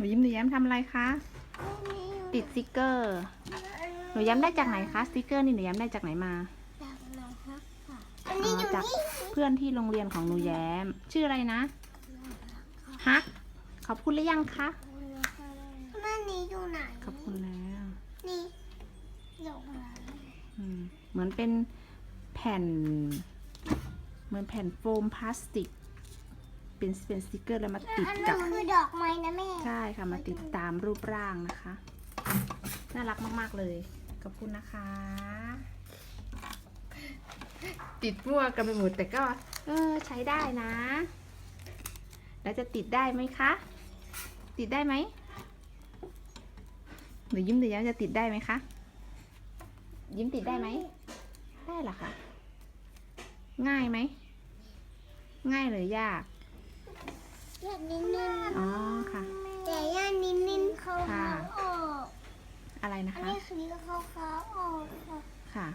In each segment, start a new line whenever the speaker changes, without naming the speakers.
นูยิ้มหนูแย้มทำอะไรคะ ติดสติกเกอร์ หนูแย้มได้จากไหนคะสติกเกอร์นี่หนูแย้มได้จากไหนมา
จากไหนคะอั
อ๋
นนี้อ
อยู่จาก
นี่
เพื่อนที่โรงเรียนของหนูแย้ม ชื่ออะไรนะฮักขอบคุณหรือยังคะ
แม่นี้อยู่ไหน
ขอบคุณแล้ว
นี่อยู่ไหน
อืมเหมือนเป็นแผ่น เหมือนแผ่นโฟมพลาสติก เป็นเป็นสติกเกอร์แล้วมาติด
อัน
กั
นั้
บ
นคือดอกไม้นะแม่
ใช่ค่ะมาติดตามรูปร่างนะคะ น่ารักมากๆเลยขอบคุณนะคะ ติดมั่วกันไปหมดแต่ก็ เออใช้ได้นะ แล้วจะติดได้ไหมคะ ติดได้ไหมหรือยิ้มหรือย้มจะติดได้ไหมคะ ยิ้มติดได้ไหม ได้เหรอคะ ง่ายไหม ง่ายหรือยาก
ยานิดนึง
อ๋อค่ะ
แต่ยานิดนึงเขา
ค่ะ
เขาออก
อะไรนะ
อัน
คะ
นี้คือเขาเขาออกค่ะ
ค่ะ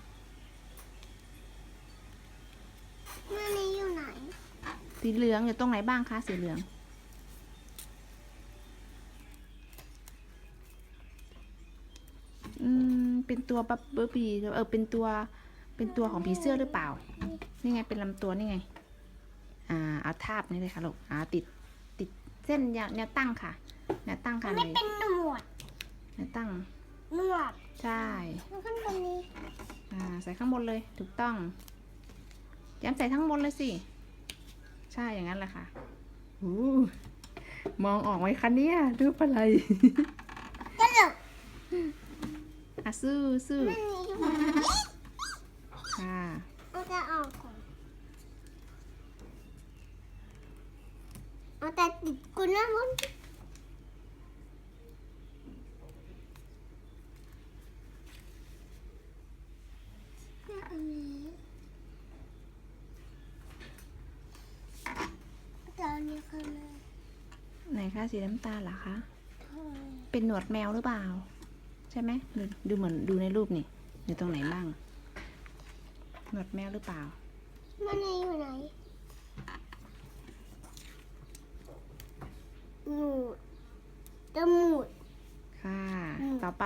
แม่นี้อยู่ไหน
สีเหลืองอยู่ตรงไหนบ้างคะสีเหลือง อืม เป็นตัวบับเบิลบีเออ เป็นตัว เป็นตัวของผีเสื้อหรือเปล่า นี่ไง เป็นลำตัวนี่ไง อ่า เอาทาบนี่เลยค่ะลูก อ่า ติด ติดเส้นแนวแนวตั้งค่ะแนวตั้ง
มั
ค่ะ
น
เล
ไม่
ย
เป็นหนวด
แนวตั้ง
หนวด
ใช่
แล้วข้างบนนี้
อ่าใส่ข้างบนเลยถูกต้องย้ำใส่ทั้งบนเลยสิใช่อย่างนั้นแหละค่ะอู้มองออกไหมคะเนี่ยรูปอะไร
ก็เหลือ
อะซื่อซื่อ
แม่นี้อยู่ไหน
ค่ะ
เอาแต่ออกก่อนเอา แต่ติดกุนนะมันเนี่ยอันนี้แต่อันนี้คืออะไร
ไหนคะสีน้ำตาลเหรอคะ
ทำไม
เป็นหนวดแมวหรือเปล่า ใช่ไหมดูดูเหมือนดูในรูปนี่อยู่ตรงไหนบ้าง หนวดแมวหรือเปล่า
มันอยู่ไหน หนูจมูก
ค่ะ
อืม
ต่อไป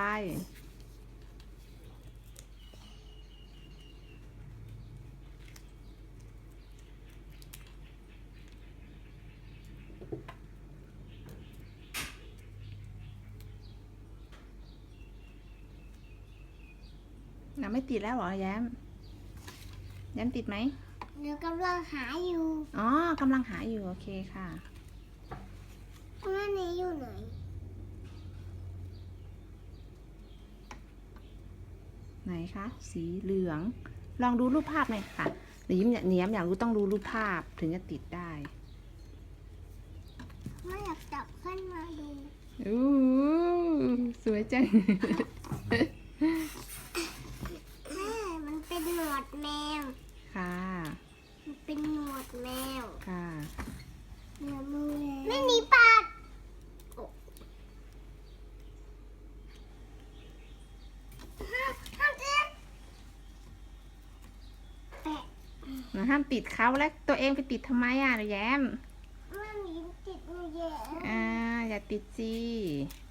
น่ะไม่ติดแล้วเหรอ แย้ม แย้มติดไหม
เดี๋ยวกำลังหาอยู่
อ๋อกำลังหาอยู่ โอเคค่ะ
แม่นี้อยู่ไหน
ไหนคะสีเหลือง ลองดูรูปภาพหน่อยค่ะหรือยิ้มอยากเนียมอยากรู้ต้องดูรูปภาพถึงจะติดได้
ไม่อยากจับขึ้นมาดู
อู้สวยจัง
แม่มันเป็นหนวดแมว
ค่ะ
มันเป็นหนวดแมว
ค่ะ
เนื้อมือแม่นี้ปาดห้ามห้ามเจ็บแปะ
ห นูห้ามติดเขาแล้วตัวเองไปติดทำไมอะหนูแย้ม
แม่นี้ติดมือแย่
อ่าอย่าติดสิ